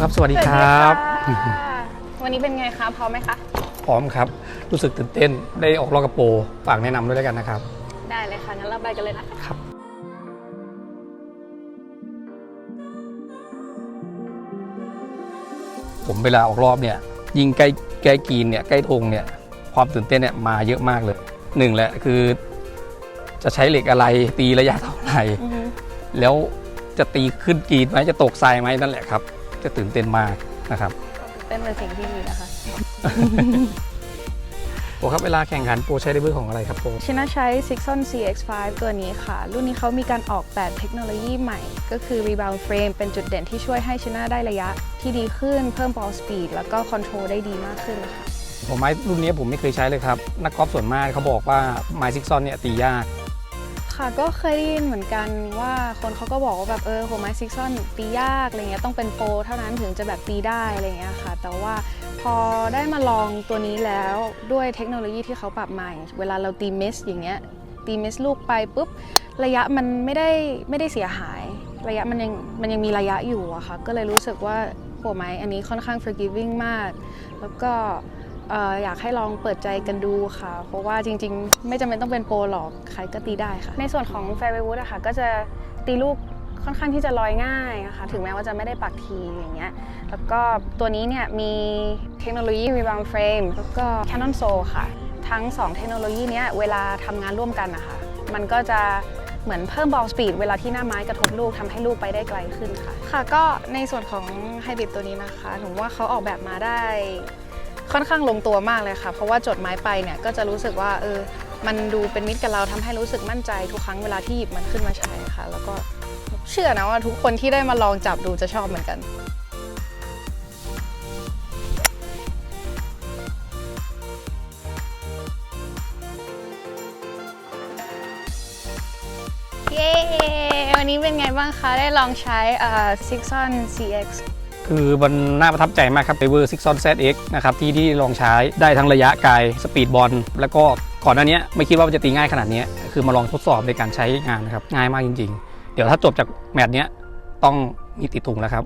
ครับ สวัสดีครับ สวัสดีค่ะวันนี้เป็นไงคะพร้อมไหมคะ พร้อมครับ รู้สึกตื่นเต้น ได้ออกรอบกับโปรฝากแนะนำด้วยแล้วกันนะครับ ได้เลยค่ะ งั้นเราไปกันเลยนะคะ ครับ ผมเวลาออกรอบเนี่ย ยิงใกล้ใกล้กรีนเนี่ย ใกล้ธงเนี่ย ความตื่นเต้นเนี่ยมาเยอะมากเลยหนึ่งแหละคือ จะใช้เหล็กอะไรตีระยะเท่าไหร่ แล้วจะตีขึ้นกรีนไหมจะตกทรายไหมนั่นแหละครับ จะตื่นเต้นมากนะครับเต้นเป็นสิ่งที่ดีนะคะ โปรครับเวลาแข่งขันโปรใช้ไดเวอร์ของอะไรครับโปรชินาใช้ Sixon CX5 ตัวนี้ค่ะ รุ่นนี้เขามีการออกแบบเทคโนโลยีใหม่ ก็คือ Rebound Frame เป็นจุดเด่นที่ช่วยให้ชินาได้ระยะที่ดีขึ้น เพิ่ม ball speed แล้วก็คอนโทรลได้ดีมากขึ้นค่ะผมไม้รุ่นนี้ผมไม่เคยใช้เลยครับ นักกอล์ฟส่วนมากเขาบอกว่าไม้ซิกซอนเนี่ยตียาก ค่ะก็เคยได้ยินเหมือนกันว่าคนเขาก็บอกว่าแบบเออผมไมซิกซอนตียากอะไรเงี้ยต้องเป็นโปรเท่านั้นถึงจะแบบตีได้อะไรเงี้ยค่ะ แต่ว่าพอได้มาลองตัวนี้แล้วด้วยเทคโนโลยีที่เขาปรับใหม่เวลาเราตีมิสอย่างเงี้ยตีมิสลูกไปปุ๊บระยะมันไม่ได้ไม่ได้เสียหาย ระยะมันยังมันยังมีระยะอยู่อะค่ะก็เลยรู้สึกว่าโหไม้อันนี้ค่อนข้าง forgiving มาก แล้วก็ อ่ออยากให้ลองเปิดใจกันดูค่ะ เพราะว่าจริงๆ ไม่จำเป็นต้องเป็นโปรหรอกใครก็ตีได้ค่ะ ในส่วนของ Fairway Wood อะค่ะก็จะตีลูกค่อนข้างที่จะลอยง่ายนะคะถึงแม้ว่าจะไม่ได้ปักทีอย่างเงี้ยแล้วก็ตัวนี้เนี่ยมีเทคโนโลยี Rebound Frame แล้วก็ Canon Soul ค่ะ ทั้ง 2 เทคโนโลยีเนี้ยเวลาทำงานร่วมกันนะคะมันก็จะเหมือนเพิ่ม ball speed เวลาที่หน้าไม้กระทบลูกทำให้ลูกไปได้ไกลขึ้นค่ะ ค่ะก็ในส่วนของไฮบริดตัวนี้นะคะผมว่าเขาออกแบบมาได้ ค่อนข้างลงตัวมากเลยค่ะ เพราะว่าจดหมายไปเนี่ยก็จะรู้สึกว่าเออมันดูเป็นมิตรกับเราทำให้รู้สึกมั่นใจทุกครั้งเวลาที่หยิบมันขึ้นมาใช้ค่ะ แล้วก็เชื่อนะว่าทุกคนที่ได้มาลองจับดูจะชอบเหมือนกันเย้วันนี้เป็นไงบ้างคะ ได้ลองใช้เอ่อ Sixon CX คือมันน่าประทับใจมากครับไดเวอร์ซิกซอนแซดเอ็กนะครับที่ที่ลองใช้ได้ทั้งระยะไกลสปีดบอลแล้วก็ก่อนหน้านี้ไม่คิดว่ามันจะตีง่ายขนาดนี้ คือมาลองทดสอบในการใช้งานนะครับง่ายมากจริง ๆ เดี๋ยวถ้าจบจากแมตช์เนี้ยต้องมีติดถุงแล้วครับ